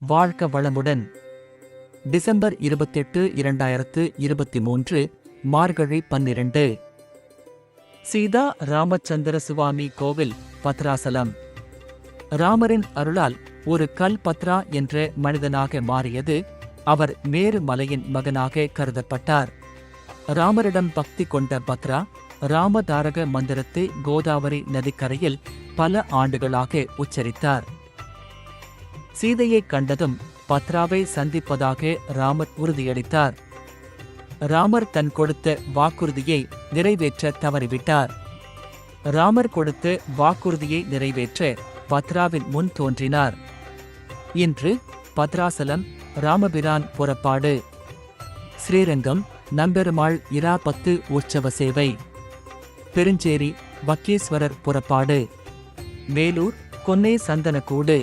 வாழ்க வளமுடன். டிசம்பர் இருபத்தெட்டு இரண்டாயிரத்து இருபத்தி மூன்று மார்கழி பன்னிரண்டு. சீதா ராமச்சந்திர சுவாமி கோவில் பத்ராசலம். ராமரின் அருளால் ஒரு கல் பத்ரா என்ற மனிதனாக மாறியது அவர் மேரு மலையின் மகனாக கருதப்பட்டார். ராமரிடம் பக்தி கொண்ட பத்ரா ராமதாரக மந்திரத்தை கோதாவரி நதிக்கரையில் பல ஆண்டுகளாக உச்சரித்தார். சீதையை கண்டதும் பத்ராவை சந்திப்பதாக ராமர் உறுதியளித்தார். ராமர் தன் கொடுத்த வாக்குறுதியை நிறைவேற்ற தவறிவிட்டார். ராமர் கொடுத்த வாக்குறுதியை நிறைவேற்ற பத்ராவின் முன் தோன்றினார். இன்று பத்ராசலம் ராமபிரான் புறப்பாடு. ஸ்ரீரங்கம் நம்பெருமாள் இராபத்து உற்சவ சேவை. பெருஞ்சேரி வக்கீஸ்வரர் புறப்பாடு. வேலூர் கொன்னை சந்தனக்கூடு.